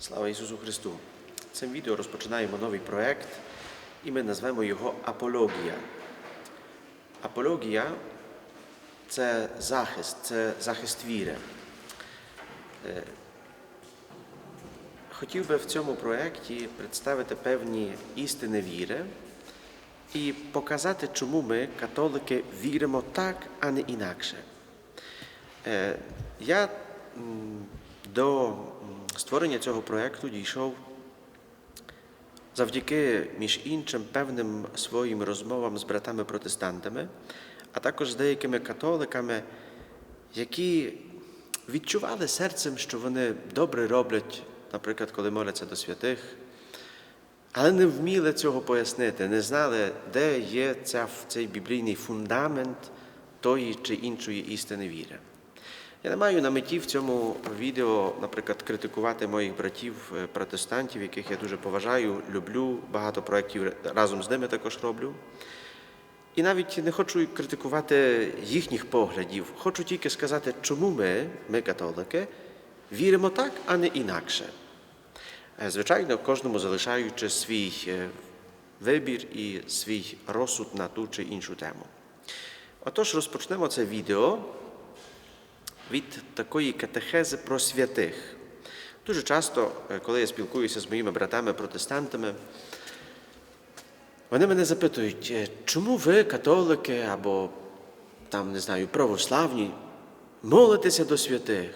Слава Ісусу Христу! Цим відео розпочинаємо новий проект, і ми назвемо його Апологія. Апологія це захист, це захист віри. Е, Хотів би в цьому проєкті представити певні істини віри і показати, чому ми, католики, віримо так, а не інакше. Е, Я до створення цього проєкту дійшов завдяки, між іншим, певним своїм розмовам з братами-протестантами, а також з деякими католиками, які відчували серцем, що вони добре роблять, наприклад, коли моляться до святих, але не вміли цього пояснити, не знали, де є ця, цей біблійний фундамент тої чи іншої істини віри. Я не маю на меті в цьому відео, наприклад, критикувати моїх братів е, протестантів, яких я дуже поважаю, люблю, багато проєктів разом з ними також роблю. І навіть не хочу критикувати їхніх поглядів, хочу тільки сказати, чому ми, ми католики, віримо так, а не інакше. Е, Звичайно, кожному залишаючи свій е, вибір і свій розсуд на ту чи іншу тему. Отож, розпочнемо це відео від такої катехези про святих. Дуже часто, е, коли я спілкуюся з моїми братами-протестантами, вони мене запитують, «Е, чому ви, католики або там, не знаю, православні, молитеся до святих?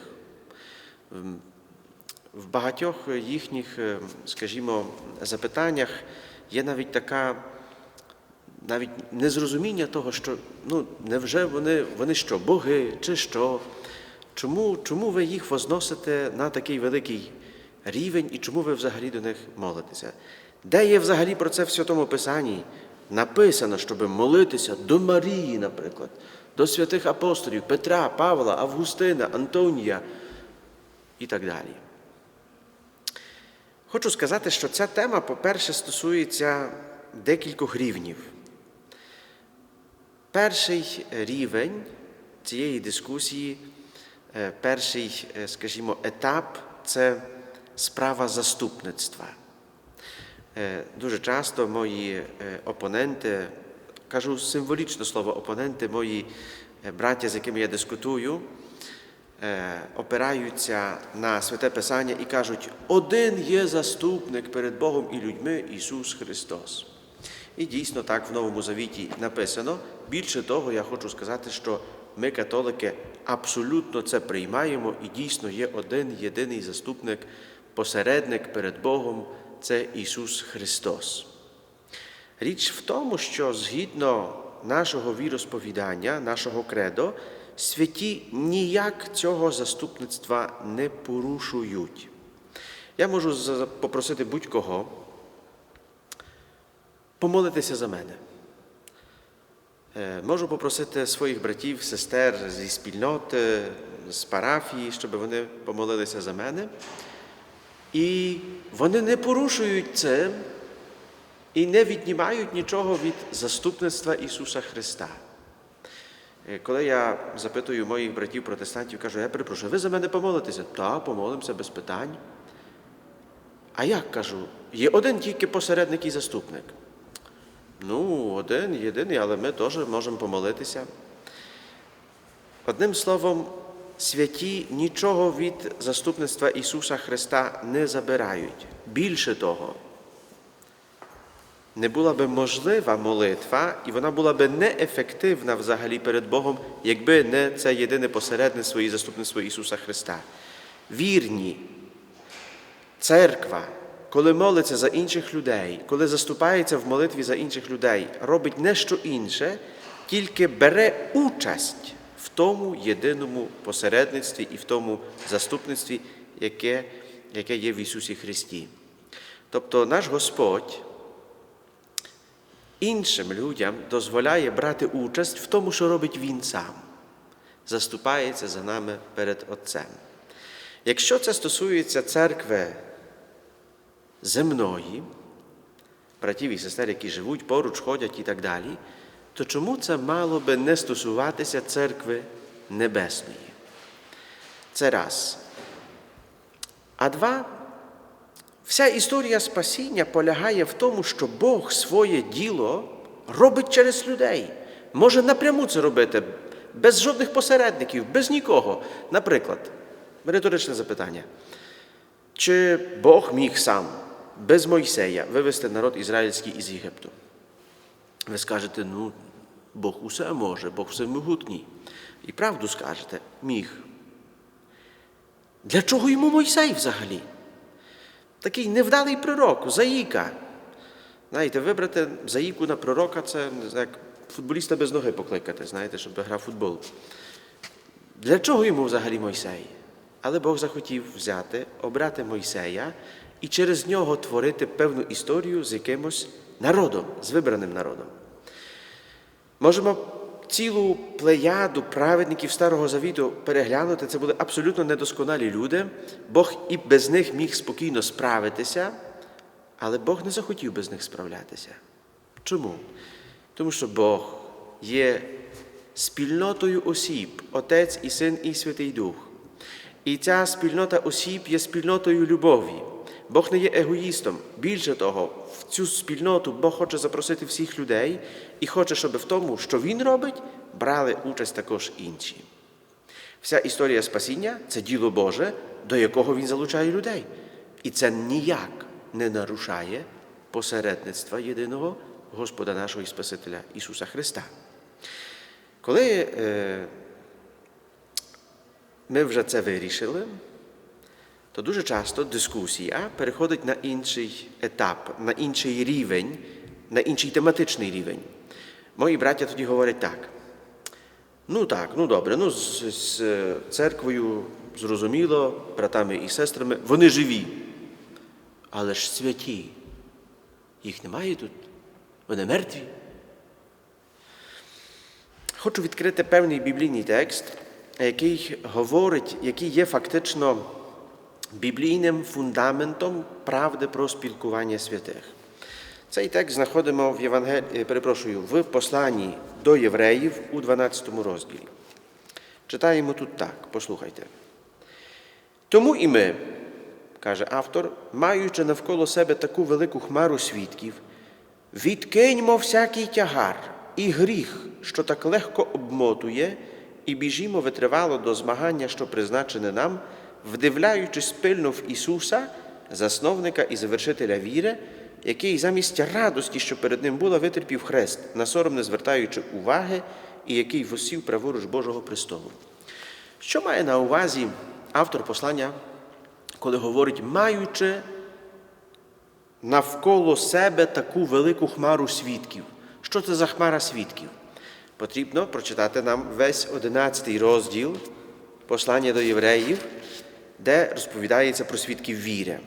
В багатьох їхніх, е, скажімо, запитаннях є навіть така, навіть незрозуміння того, що ну, невже вони, вони що, боги чи що? Чому, чому ви їх возносите на такий великий рівень і чому ви взагалі до них молитеся? Де є взагалі про це в Святому Писанні? Написано, щоб молитися до Марії, наприклад, до святих апостолів Петра, Павла, Августина, Антонія і так далі. Хочу сказати, що ця тема, по-перше, стосується декількох рівнів. Перший рівень цієї дискусії, перший, е, скажімо, етап це справа заступництва. Е, Дуже часто мої е, опоненти, кажу символічно слово опоненти, мої е, браття, з якими я дискутую, е, опираються на святе Писання і кажуть, один є заступник перед Богом і людьми Ісус Христос. І дійсно так в Новому Завіті написано. Більше того, я хочу сказати, що ми, католики, абсолютно це приймаємо і дійсно є один єдиний заступник, посередник перед Богом це Ісус Христос. Річ в тому, що згідно нашого віросповідання, нашого кредо, святі ніяк цього заступництва не порушують. Я можу попросити будь-кого помолитися за мене. Е, Можу попросити своїх братів, сестер зі спільноти, з парафії, щоб вони помолилися за мене. І вони не порушують це і не віднімають нічого від заступництва Ісуса Христа. Е, Коли я запитую моїх братів протестантів, кажу, я перепрошую, ви за мене помолитеся? Так, помолимося без питань. А як кажу, є один тільки посередник і заступник. Ну, один, єдиний, але ми теж можемо помолитися. Одним словом, святі нічого від заступництва Ісуса Христа не забирають. Більше того, не була би можлива молитва, і вона була би неефективна взагалі перед Богом, якби не це єдине посередництво і заступництво Ісуса Христа. Вірні, церква, коли молиться за інших людей, коли заступається в молитві за інших людей, робить не що інше, тільки бере участь в тому єдиному посередництві і в тому заступництві, яке, яке є в Ісусі Христі. Тобто наш Господь іншим людям дозволяє брати участь в тому, що робить Він сам, заступається за нами перед Отцем. Якщо це стосується церкви земної, братів і сестер, які живуть поруч, ходять і так далі, то чому це мало би не стосуватися церкви небесної? Це раз. А два, Вся історія спасіння полягає в тому, що Бог своє діло робить через людей. Може напряму це робити, без жодних посередників, без нікого. Наприклад, риторичне запитання. Чи Бог міг сам без Мойсея вивести народ ізраїльський із Єгипту? Ви скажете, ну, Бог усе може, Бог всемогутній. І правду скажете, міг. Для чого йому Мойсей взагалі? Такий невдалий пророк, заїка. Знаєте, вибрати заїку на пророка це як футболіста без ноги покликати, знаєте, щоб грав футбол. Для чого йому взагалі Мойсей? Але Бог захотів взяти, обрати Мойсея і через нього творити певну історію з якимось народом, з вибраним народом. Можемо цілу плеяду праведників Старого Завіту переглянути. Це були абсолютно недосконалі люди. Бог і без них міг спокійно справитися, але Бог не захотів без них справлятися. Чому? Тому що Бог є спільнотою осіб, Отець і Син і Святий Дух. І ця спільнота осіб є спільнотою любові. Бог не є егоїстом. Більше того, в цю спільноту Бог хоче запросити всіх людей і хоче, щоб в тому, що Він робить, брали участь також інші. Вся історія спасіння це діло Боже, до якого Він залучає людей. І це ніяк не нарушає посередництва єдиного Господа нашого і Спасителя Ісуса Христа. Коли е, ми вже це вирішили, то дуже часто дискусія переходить на інший етап, на інший рівень, на інший тематичний рівень. Мої браття тоді говорять так. Ну так, ну добре, ну з, з е, церквою зрозуміло, братами і сестрами, вони живі. Але ж святі. Їх немає тут. Вони мертві. Хочу відкрити певний біблійний текст, який говорить, який є фактично біблійним фундаментом правди про спілкування святих. Цей текст знаходимо в Євангелії, перепрошую, в посланні до євреїв у 12 розділі. Читаємо тут так, послухайте. Тому і ми, каже автор, маючи навколо себе таку велику хмару свідків, відкиньмо всякий тягар і гріх, що так легко обмотує, і біжімо витривало до змагання, що призначене нам, вдивляючись пильно в Ісуса, засновника і завершителя віри, який замість радості, що перед ним була, витерпів хрест, на сором не звертаючи уваги, і який восів праворуч Божого престолу. Що має на увазі автор послання, коли говорить, маючи навколо себе таку велику хмару свідків? Що це за хмара свідків? Потрібно прочитати нам весь 11 розділ послання до євреїв, де розповідається про свідків віри.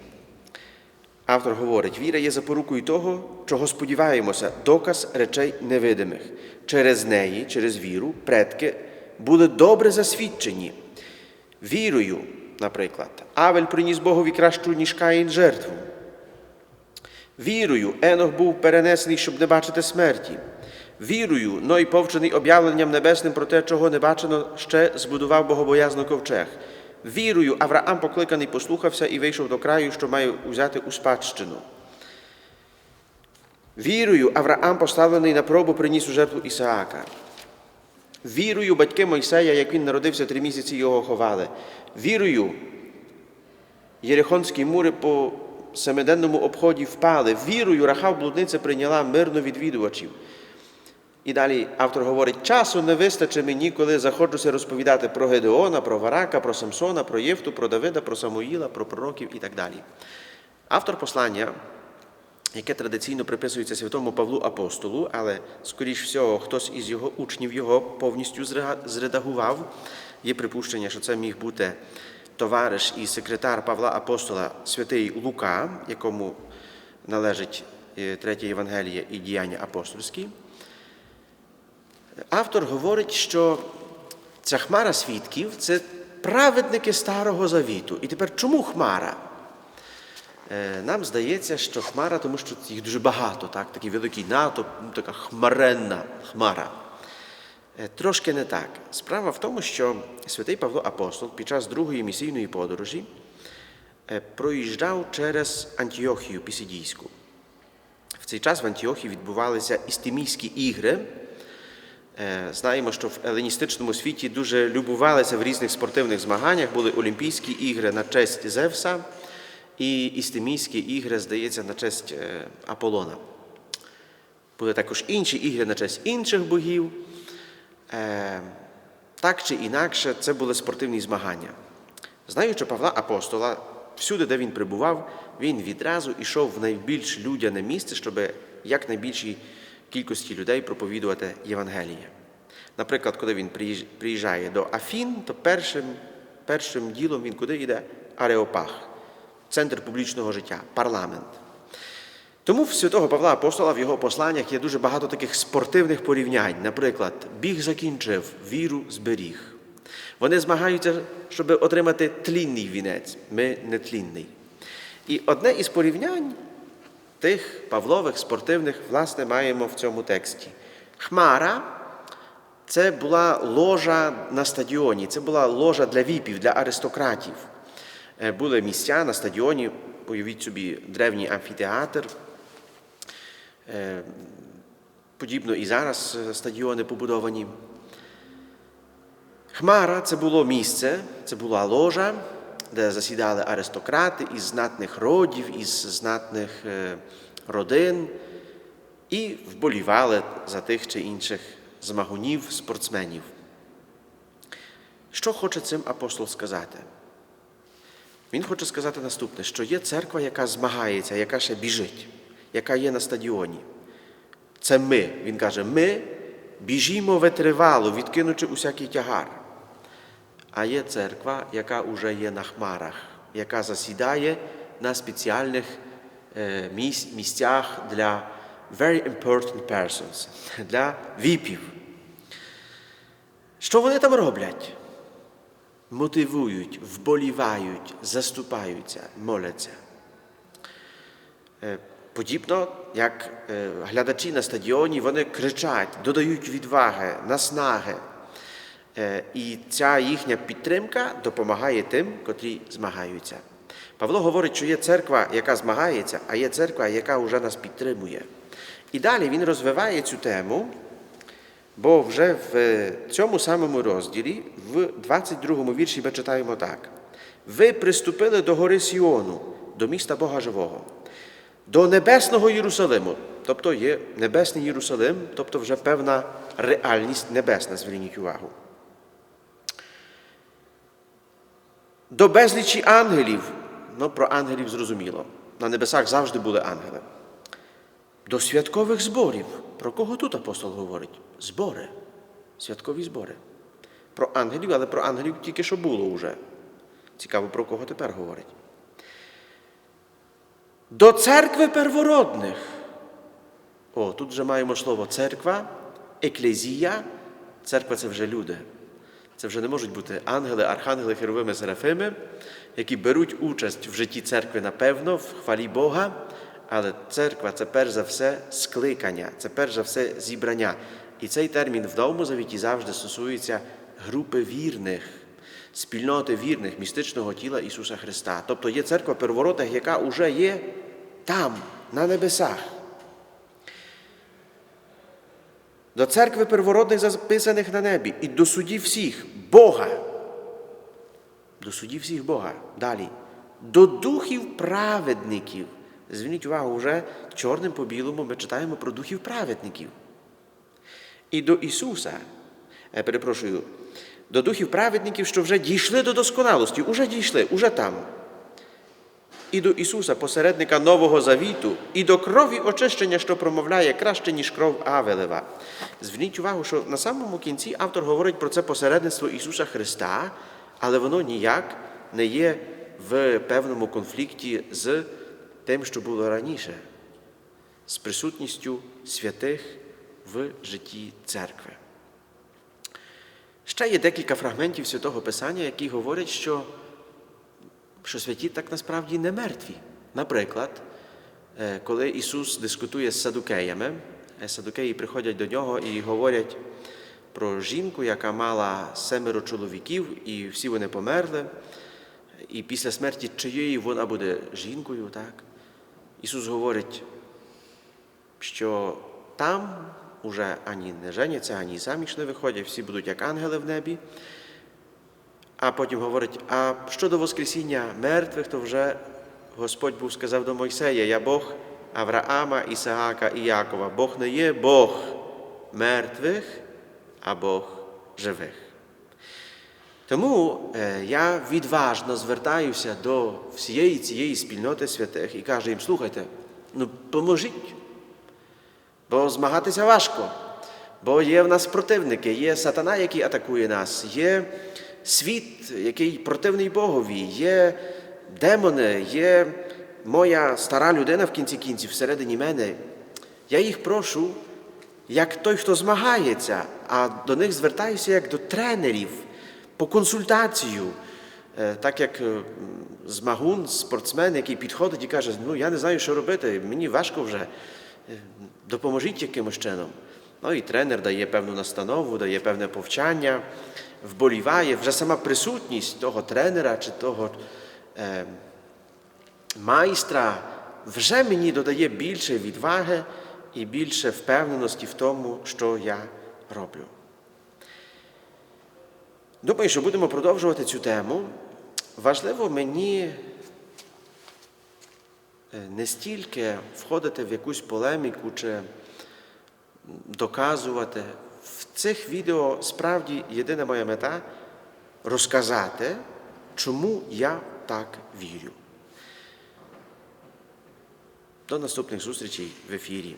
Автор говорить, віра є запорукою того, чого сподіваємося, доказ речей невидимих. Через неї, через віру, предки були добре засвідчені. Вірою, наприклад, Авель приніс Богові кращу, ніж Каїн жертву. Вірою Енох був перенесений, щоб не бачити смерті. Вірою Ной, повчений об'явленням небесним про те, чого не бачено, ще збудував богобоязно ковчег. Вірою Авраам покликаний послухався і вийшов до краю, що має взяти у спадщину. Вірою Авраам, поставлений на пробу, приніс у жертву Ісаака. Вірою батьки Мойсея, як він народився, три місяці його ховали. Вірою Єрихонські мури по семиденному обході впали. Вірою Рахав блудниця прийняла мирно відвідувачів. І далі автор говорить, часу не вистачить мені, коли заходжуся розповідати про Гедеона, про Варака, про Самсона, про Євту, про Давида, про Самуїла, про пророків і так далі. Автор послання, яке традиційно приписується святому Павлу Апостолу, але, скоріш всього, хтось із його учнів його повністю зредагував, є припущення, що це міг бути товариш і секретар Павла Апостола святий Лука, якому належить е, третє Євангеліє і діяння апостольські. Автор говорить, що ця хмара свідків це праведники Старого Завіту. І тепер чому хмара? Е, Нам здається, що хмара, тому що їх дуже багато, так? такий великий натовп, ну, така хмаренна хмара. Е, Трошки не так. Справа в тому, що святий Павло Апостол під час другої місійної подорожі е, проїжджав через Антіохію Пісідійську. В цей час в Антіохії відбувалися істемійські ігри. Е, Знаємо, що в еленістичному світі дуже любувалися в різних спортивних змаганнях. Були Олімпійські ігри на честь Зевса і істемійські ігри, здається, на честь е, Аполлона. Були також інші ігри на честь інших богів. Е, Так чи інакше, це були спортивні змагання. Знаючи Павла Апостола, всюди, де він прибував, він відразу йшов в найбільш людяне місце, щоб якнайбільшій кількості людей проповідувати Євангеліє. Наприклад, коли він приїжджає до Афін, то першим, першим ділом він куди йде? Ареопаг, центр публічного життя, парламент. Тому в святого Павла Апостола в його посланнях є дуже багато таких спортивних порівнянь. Наприклад, біг закінчив, віру зберіг. Вони змагаються, щоб отримати тлінний вінець, ми нетлінний. І одне із порівнянь тих Павлових спортивних, власне, маємо в цьому тексті. Хмара це була ложа на стадіоні, це була ложа для віпів, для аристократів. Е, Були місця на стадіоні, уявіть собі, древній амфітеатр. Е, Подібно і зараз е, стадіони побудовані. Хмара це було місце, це була ложа, де засідали аристократи із знатних родів, із знатних е, родин і вболівали за тих чи інших змагунів, спортсменів. Що хоче цим апостол сказати? Він хоче сказати наступне, що є церква, яка змагається, яка ще біжить, яка є на стадіоні. Це ми. Він каже, ми біжімо витривало, відкинучи усякий тягар. А є церква, яка вже є на хмарах, яка засідає на спеціальних е, місцях для very important persons, для віпів. Що вони там роблять? Мотивують, вболівають, заступаються, моляться. Е, Подібно, як е, глядачі на стадіоні, вони кричать, додають відваги, наснаги. Е, І ця їхня підтримка допомагає тим, котрі змагаються. Павло говорить, що є церква, яка змагається, а є церква, яка вже нас підтримує. І далі він розвиває цю тему, бо вже в цьому самому розділі, в 22 вірші ми читаємо так: Ви приступили до гори Сіону, до міста Бога Живого, до небесного Єрусалиму, тобто є небесний Єрусалим, тобто вже певна реальність небесна, зверніть увагу. До безлічі ангелів, ну про ангелів зрозуміло. На небесах завжди були ангели. До святкових зборів. Про кого тут апостол говорить? Збори. Святкові збори. Про ангелів, але про ангелів тільки що було вже. Цікаво, про кого тепер говорить. До церкви первородних. О, тут вже маємо слово церква, еклезія. Церква це вже люди. Це вже не можуть бути ангели, архангели, херовими, серафими, які беруть участь в житті церкви, напевно, в хвалі Бога. Але церква це перш за все скликання, це перш за все зібрання. І цей термін в Новому Завіті завжди стосується групи вірних, спільноти вірних, містичного тіла Ісуса Христа. Тобто є церква первородних, яка вже є там, на небесах. До церкви первородних записаних на небі і до судів всіх Бога. До судів всіх Бога. Далі. До духів праведників. Зверніть увагу, вже чорним по білому ми читаємо про духів праведників. І до Ісуса, е, перепрошую, до духів праведників, що вже дійшли до досконалості, уже дійшли, уже там. І до Ісуса, посередника Нового Завіту, і до крові очищення, що промовляє краще, ніж кров Авелева. Зверніть увагу, що на самому кінці автор говорить про це посередництво Ісуса Христа, але воно ніяк не є в певному конфлікті з тим, що було раніше, з присутністю святих в житті церкви. Ще є декілька фрагментів Святого Писання, які говорять, що що святі так насправді не мертві. Наприклад, е, коли Ісус дискутує з садукеями, е, садукеї приходять до нього і говорять про жінку, яка мала семеро чоловіків, і всі вони померли. і після смерті чиєї вона буде жінкою, так? Ісус говорить, що там уже ані не женяться, ані заміж не виходять, всі будуть як ангели в небі. А потім говорить: а щодо Воскресіння мертвих, то вже Господь був сказав до Мойсея: Я Бог Авраама, Ісаака і Якова. Бог не є Бог мертвих, а Бог живих. Тому е, я відважно звертаюся до всієї цієї спільноти святих і кажу їм: слухайте, ну поможіть, бо змагатися важко, бо є в нас противники, є сатана, який атакує нас, є світ, який противний Богові, є демони, є моя стара людина в кінці кінців, всередині мене. Я їх прошу, як той, хто змагається, а до них звертаюся як до тренерів по консультацію. Е, Так як е, змагун, спортсмен, який підходить і каже, ну я не знаю, що робити, мені важко вже, Е, допоможіть якимось чином. Ну і тренер дає певну настанову, дає певне повчання, вболіває. Вже сама присутність того тренера чи того е, майстра вже мені додає більше відваги і більше впевненості в тому, що я роблю. Думаю, що будемо продовжувати цю тему. Важливо мені е, не стільки входити в якусь полеміку чи доказувати. Цих відео справді єдина моя мета розказати, чому я так вірю. До наступних зустрічей в ефірі.